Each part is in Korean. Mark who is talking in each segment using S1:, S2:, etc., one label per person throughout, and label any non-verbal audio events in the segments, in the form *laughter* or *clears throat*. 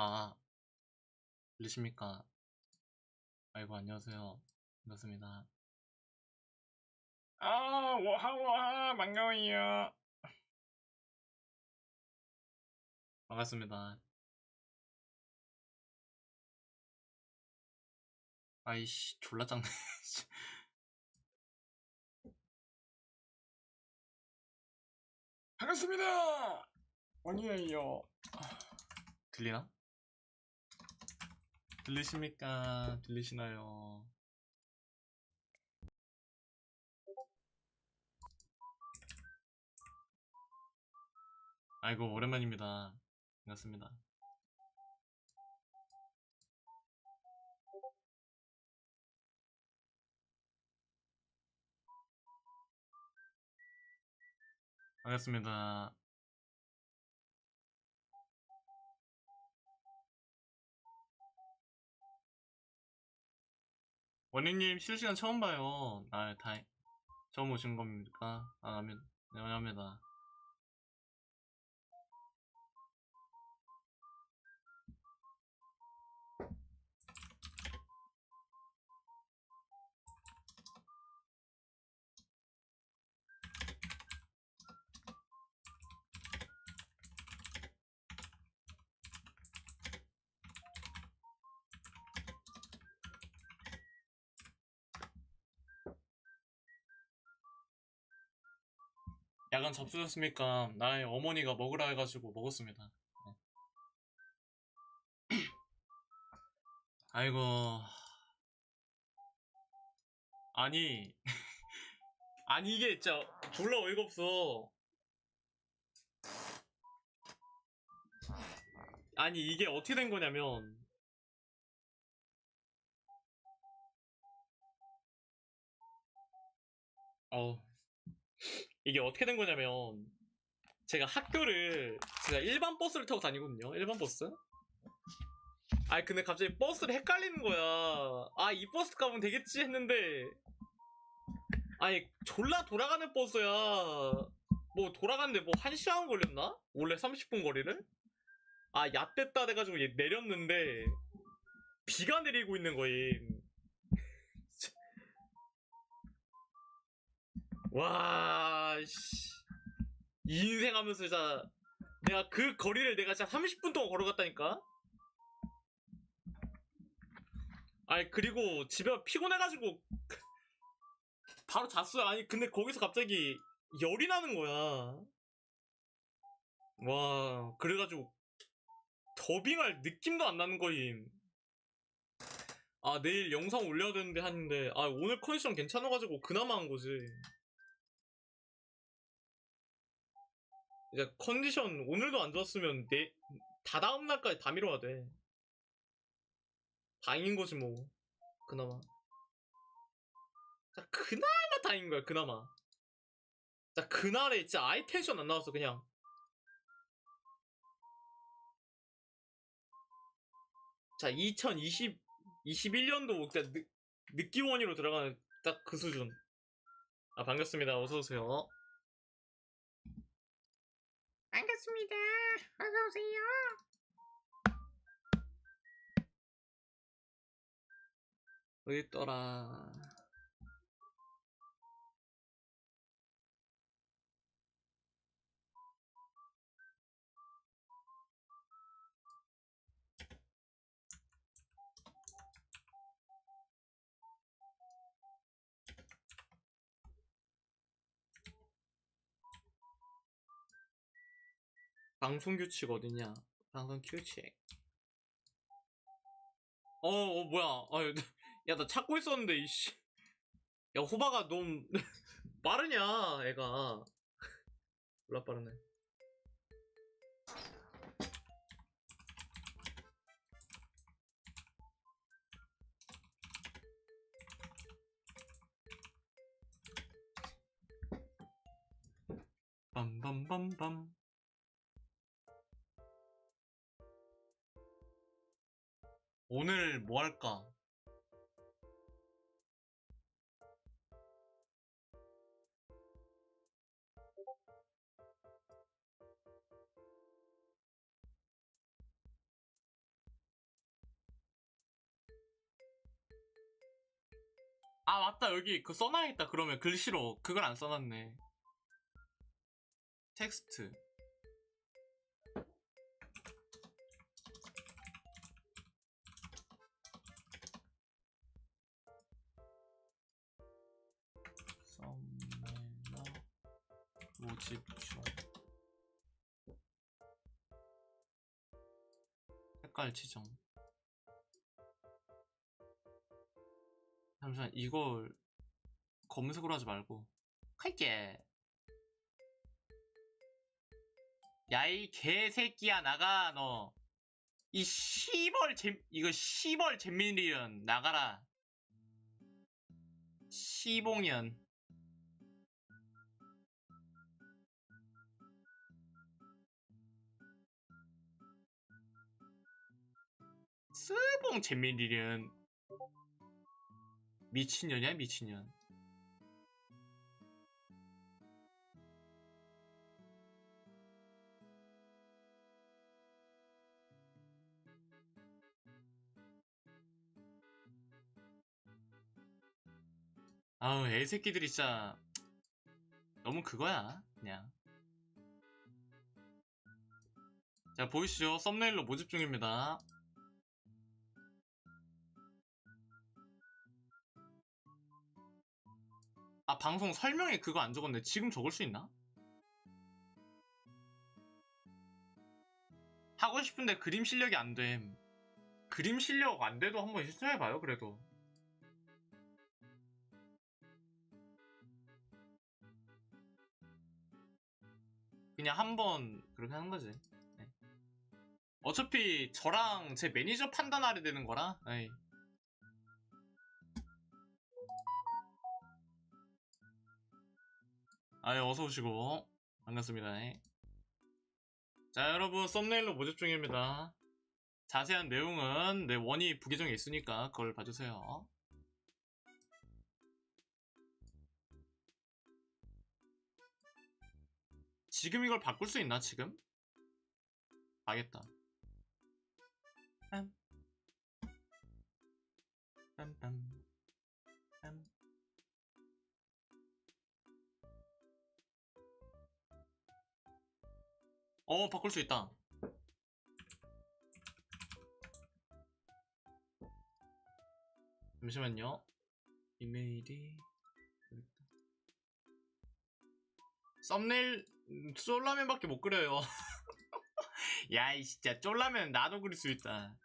S1: 아, 들리십니까? 아이고, 안녕하세요. 반갑습니다. 아, 와하, 와하, 반가워요. 반갑습니다. 아이씨, 졸라 짱네. *laughs* 반갑습니다! 원이에요. 들리나? 들리십니까? 들리시나요? 아이고, 오랜만입니다. 반갑습니다. 반갑습니다. 원희님 실시간 처음 봐요. 아, 다 처음 오신 겁니까? 아, 아면, 네, 환영합니다. 야간 접수됐습니까? 나의 어머니가 먹으라 해가지고 먹었습니다. 네. *clears throat* 아이고. 아니. *laughs* 아니, 이게 진짜 졸라 어이가 없어. 아니, 이게 어떻게 된 거냐면. 어. 이게 어떻게 된 거냐면 제가 학교를 제가 일반 버스를 타고 다니거든요. 일반 버스. 아니 근데 갑자기 버스를 헷갈리는 거야. 아 이 버스 가면 되겠지 했는데 아니 졸라 돌아가는 버스야. 뭐 돌아가는데 뭐 1시간 걸렸나? 원래 30분 거리를? 아 얕됐다 돼가지고 얘 내렸는데 비가 내리고 있는 거임. 와, 씨. 이 인생 하면서 진짜 내가 그 거리를 내가 진짜 30분 동안 걸어갔다니까? 아니, 그리고 집에 피곤해가지고 *laughs* 바로 잤어요. 아니, 근데 거기서 갑자기 열이 나는 거야. 와, 그래가지고 더빙할 느낌도 안 나는 거임. 아, 내일 영상 올려야 되는데 하는데, 아, 오늘 컨디션 괜찮아가지고 그나마 한 거지. 이제 컨디션 오늘도 안 좋았으면 내 다 다음 날까지 다 미뤄야 돼. 다행인 거지 뭐. 그나마. 자, 그나마 다행인 거야. 그나마. 자, 그날에 진짜 아예 텐션 안 나왔어 그냥. 자, 2020 21년도 그러니까 느, 느끼원이로 들어가는 딱 그 수준. 아, 반갑습니다. 어서 오세요. 반갑습니다. 어서 오세요. 어디 있더라? 방송 규칙 어디냐? 방송 규칙. 어, 어 뭐야? 아, 야, 나 찾고 있었는데 이씨. 야, 호바가 너무 *laughs* 빠르냐, 애가. 몰라 빠르네. 빰빰빰빰. 오늘 뭐 할까? 아 맞다. 여기 그 써놔야겠다. 그러면 글씨로 그걸 안 써놨네. 텍스트. 집중 색깔 지정. 잠시만 이걸 검은색으로 하지 말고. 할게 야이 개새끼야 나가 너. 이 시벌 잼 이거 시벌 잼민리언 나가라. 시봉년 스봉 잼민리언 미친년이야 미친년. 아우 애새끼들이 진짜 너무 그거야 그냥. 자 보이시죠? 썸네일로 모집 중입니다 아 방송 설명에 그거 안 적었네 지금 적을 수 있나? 하고 싶은데 그림 실력이 안 됨 그림 실력 안 돼도 한번 시청해봐요 그래도 그냥 한번 그렇게 하는 거지 네. 어차피 저랑 제 매니저 판단하려 되는 거라 에이. 아유 어서 오시고 반갑습니다. 자 여러분 썸네일로 모집 중입니다. 자세한 내용은 내 원이 부계정에 있으니까 그걸 봐주세요. 지금 이걸 바꿀 수 있나 지금? 알겠다. 빰. 빰빰. 빰. 어, 바꿀 수 있다. 잠시만요. 이메일이. 썸네일 음, 쫄라면밖에 못 그려요. *laughs* 야, 이 진짜 쫄라면 나도 그릴 수 있다.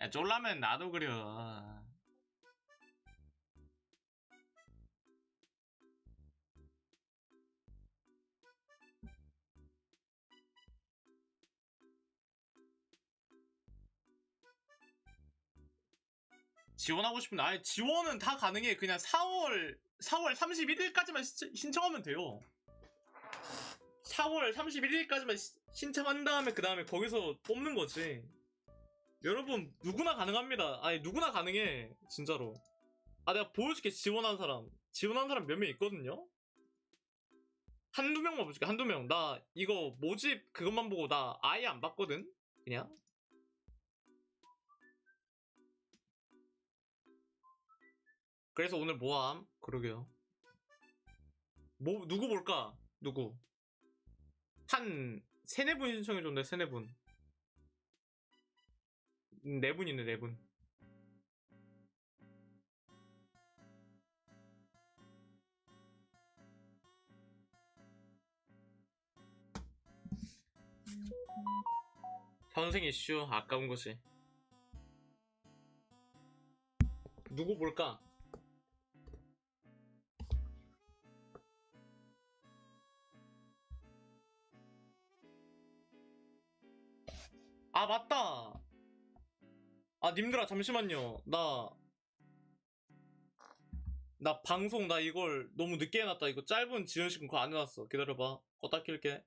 S1: 야, 쫄라면 나도 그려. 지원하고 싶은데 아예 지원은 다 가능해. 그냥 4월 4월 31일까지만 신청하면 돼요. 4월 31일까지만 신청한 다음에 그 다음에 거기서 뽑는 거지. 여러분 누구나 가능합니다. 아니 누구나 가능해. 진짜로. 아 내가 보여줄게 지원한 사람. 지원한 사람 몇 명 있거든요? 한두 명만 보여줄게 한두 명 나 이거 모집 그것만 보고 나 아예 안 봤거든? 그냥 그래서 오늘 뭐함? 그러게요. 뭐 누구 볼까? 누구? 한 세네 분 신청해 줬네 세네 분. 음, 네 분이네 네 분. 현생 이슈 아까운 거지. 누구 볼까? 아 맞다. 아 님들아 잠시만요. 나 나 방송 나 이걸 너무 늦게 해놨다. 이거 짧은 지연식은 그거 안 해놨어. 기다려봐. 껐다 킬게